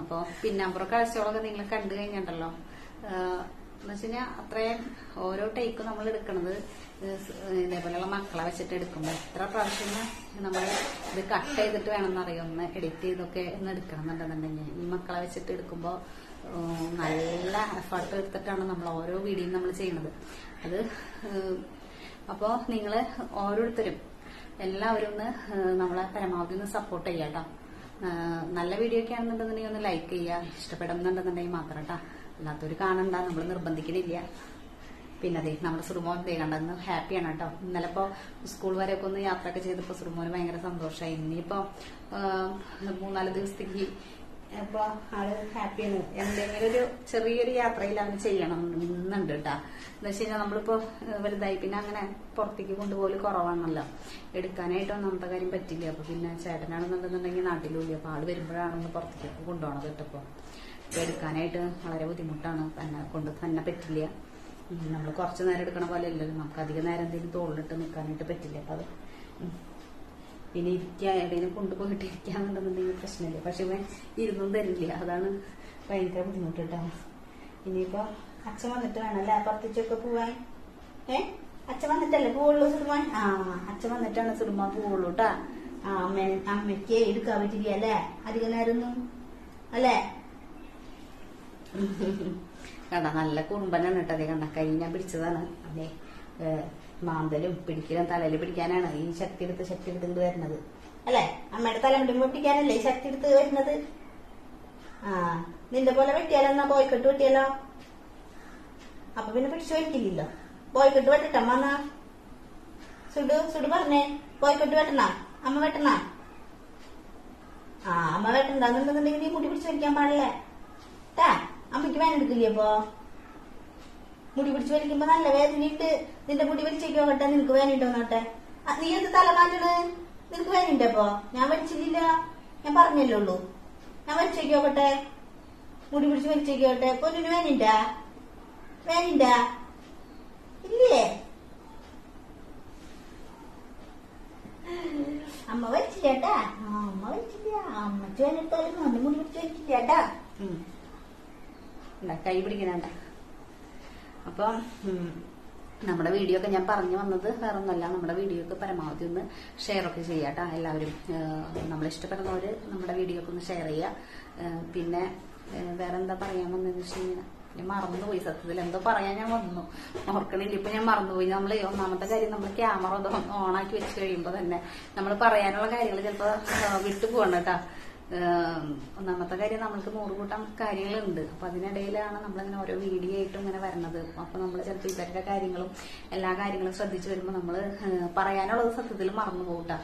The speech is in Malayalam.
അപ്പോൾ പിന്നാമ്പുറ കാഴ്ചകളൊക്കെ നിങ്ങൾ കണ്ടു കഴിഞ്ഞിട്ടുണ്ടല്ലോ. എന്ന് വെച്ച് കഴിഞ്ഞാൽ അത്രയും ഓരോ ടൈക്കും നമ്മൾ എടുക്കുന്നത് ഇത് ഇതേപോലെയുള്ള മക്കളെ വെച്ചിട്ട് എടുക്കുമ്പോൾ എത്ര പ്രാവശ്യം നമ്മൾ ഇത് കട്ട് ചെയ്തിട്ട് വേണമെന്ന് ഒന്ന് എഡിറ്റ് ചെയ്തൊക്കെ ഒന്ന് എടുക്കണം എന്നുണ്ടെന്നുണ്ടെങ്കിൽ ഈ മക്കളെ വെച്ചിട്ട് എടുക്കുമ്പോൾ നല്ല എഫേർട്ട് എടുത്തിട്ടാണ് നമ്മൾ ഓരോ വീഡിയോയും നമ്മൾ ചെയ്യുന്നത് അത് അപ്പോൾ നിങ്ങൾ ഓരോരുത്തരും എല്ലാവരും ഒന്ന് നമ്മളെ പരമാവധി ഒന്ന് സപ്പോർട്ട് ചെയ്യാം കേട്ടോ നല്ല വീഡിയോ ഒക്കെ ആണെന്നുണ്ടെന്നുണ്ടെങ്കിൽ ഒന്ന് ലൈക്ക് ചെയ്യുക. ഇഷ്ടപ്പെടുന്നുണ്ടെന്നുണ്ടെങ്കിൽ മാത്രം കേട്ടോ അല്ലാത്തൊരു കാണണ്ട നമ്മൾ നിർബന്ധിക്കണില്ല. പിന്നെ അതെ നമ്മുടെ സുറുമോൻ ദേ കണ്ടെന്ന് ഹാപ്പിയാണ് കേട്ടോ ഇന്നലെ ഇപ്പോ സ്കൂൾ വരെയൊക്കെ ഒന്ന് യാത്രയൊക്കെ ചെയ്തപ്പോൾ സുറുമോന് ഭയങ്കര സന്തോഷമായി ഇനിയിപ്പോ ആ, മൂന്നാൽ ദിവസത്തേക്ക് അപ്പൊ ആൾ ഹാപ്പിയാണ് എന്തെങ്കിലും ഒരു ചെറിയൊരു യാത്രയിൽ അവന് ചെയ്യണം. എന്നുണ്ട് കേട്ടാ. എന്താ വെച്ച് കഴിഞ്ഞാൽ നമ്മളിപ്പോ വലുതായി. പിന്നെ അങ്ങനെ പുറത്തേക്ക് കൊണ്ടുപോകൽ കുറവാണല്ലോ. എടുക്കാനായിട്ട് ഒന്നാമത്തെ കാര്യം പറ്റില്ല. അപ്പൊ പിന്നെ ചേട്ടനാണെന്നുണ്ടെന്നുണ്ടെങ്കിൽ നാട്ടിലുമില്ല അപ്പൊ ആൾ വരുമ്പോഴാണ് ഒന്ന് പുറത്തേക്ക് കൊണ്ടുപോകണത് കേട്ടപ്പോ അപ്പൊ എടുക്കാനായിട്ട് വളരെ ബുദ്ധിമുട്ടാണ്. തന്നെ കൊണ്ട് തന്നെ പറ്റില്ല. നമ്മൾ കുറച്ച് നേരം എടുക്കണ പോലെ അല്ലല്ലോ. നമുക്ക് അധികം നേരം എന്തെങ്കിലും തോളിലിട്ട് നിൽക്കാനായിട്ട് പറ്റില്ല. അപ്പൊ അത് ഉം. പിന്നെ എവിടെയും കൊണ്ടുപോയിട്ട് ഇരിക്കാന്നുണ്ടെന്നുണ്ടെങ്കിൽ പ്രശ്നമില്ല. പക്ഷെ ഇവൻ ഇരുന്നും തരില്ല. അതാണ് ഭയങ്കര ബുദ്ധിമുട്ട് കേട്ടോ. ഇനിയിപ്പോ അച്ഛൻ വന്നിട്ട് വേണമല്ലേ പുറത്തേക്കൊക്കെ പോവാൻ? ഏ? അച്ഛൻ വന്നിട്ടല്ലേ പോവുള്ളൂ സുടുമാൻ ആ അച്ഛൻ വന്നിട്ടാണ് സുടുമാൻ പോവുള്ളൂ കേട്ടാ ആ അമ്മ അമ്മയ്ക്ക് എടുക്കാൻ പറ്റില്ല അല്ലേ? അധികം നേരമൊന്നും? അല്ലേ? കണ്ട നല്ല കുറുമ്പനാണ് കേട്ടോ അതെ കണ്ട. കൈ ഞാൻ പിടിച്ചതാണ്. അതെ. മാന്തലും പിടിക്കലും തലയിൽ പിടിക്കാനാണ്. ഈ ശക്തി എടുത്ത് ശക്തി എടുത്ത് ഇങ്ങോട്ട് വരുന്നത്. അല്ലെ? അമ്മയുടെ തല മുടിമ്പോ പിടിക്കാനല്ലേ ഈ ശക്തി എടുത്ത് വരുന്നത്? ആ നിന്റെ പോലെ വെട്ടിയാലോ എന്നാ ബോയ്ക്കെട്ട് വെട്ടിയാലോ? അപ്പൊ പിന്നെ പിടിച്ചു വലിക്കില്ലല്ലോ. ബോയ്ക്കെട്ട് വെട്ടിട്ടമ്മ എന്നാ? സുഡു സുഡു പറഞ്ഞേ. ബോയ്ക്കെട്ട് വെട്ടണ? അമ്മ വെട്ടണ? ആ അമ്മ വെട്ടണ്ടെന്നുണ്ടെന്നുണ്ടെങ്കിൽ നീ മുടി പിടിച്ച് വലിക്കാൻ പാടില്ലേ? ട്ടാ അമ്മയ്ക്ക് വേന എടുക്കില്ലേ അപ്പൊ മുടി പിടിച്ച് വലിക്കുമ്പോ നല്ല വേദനയിട്ട് നിന്റെ മുടി വലിച്ചേക്ക് നോക്കട്ടെ നിനക്ക് വേനയുണ്ടോ നോട്ടെ? നീ എന്ത് തല മാറ്റണ്? നിനക്ക് വേനയുണ്ട് അപ്പൊ ഞാൻ വലിച്ചില്ല ഞാൻ പറഞ്ഞല്ലേ ഉള്ളൂ. ഞാൻ വലിച്ചേക്ക് നോക്കട്ടെ മുടി പിടിച്ച് വലിച്ചേക്ക് നോക്കട്ടെ പൊന്നിന് വേനയുണ്ടാ വേനയുണ്ടാ ഇല്ലേ? അമ്മ വലിച്ചില്ല കേട്ടാ. ആ, അമ്മ വലിച്ചില്ല. അമ്മ വേനെടുത്താലും അമ്മ മുടി പിടിച്ച് വലിച്ചില്ല കേട്ടാ. കൈ പിടിക്കണണ്ട അപ്പം നമ്മുടെ വീഡിയോ ഒക്കെ ഞാൻ പറഞ്ഞു വന്നത് വേറെ ഒന്നല്ല നമ്മുടെ വീഡിയോ ഒക്കെ പരമാവധി ഒന്ന് ഷെയർ ഒക്കെ ചെയ്യാട്ടോ എല്ലാവരും. നമ്മൾ ഇഷ്ടപ്പെടുന്നവര് നമ്മുടെ വീഡിയോ ഒക്കെ ഒന്ന് ഷെയർ ചെയ്യുക. പിന്നെ വേറെ എന്താ പറയാൻ വന്നതെന്ന് വെച്ച് കഴിഞ്ഞാൽ ഞാൻ മറന്നുപോയി സത്യത്തിൽ. എന്തോ പറയാൻ ഞാൻ വന്നു. ഓർക്കണില്ല. ഇപ്പൊ ഞാൻ മറന്നുപോയി. നമ്മൾ ഒന്നാമത്തെ കാര്യം നമ്മൾ ക്യാമറ ഓണാക്കി വെച്ച് കഴിയുമ്പോൾ തന്നെ നമ്മൾ പറയാനുള്ള കാര്യങ്ങൾ ചിലപ്പോൾ വിട്ടു പോകണം കേട്ടോ ഒന്നാമത്തെ കാര്യം നമ്മൾക്ക് നൂറുകൂട്ടം കാര്യങ്ങളുണ്ട്. അപ്പൊ അതിനിടയിലാണ് നമ്മളിങ്ങനെ ഓരോ വീഡിയോ ആയിട്ടും ഇങ്ങനെ വരണത്. അപ്പൊ നമ്മൾ ചിലപ്പോൾ ഇവരുടെ കാര്യങ്ങളും എല്ലാ കാര്യങ്ങളും ശ്രദ്ധിച്ചു വരുമ്പോൾ നമ്മൾ പറയാനുള്ളത് സത്യത്തിൽ മറന്നു പോകട്ടാ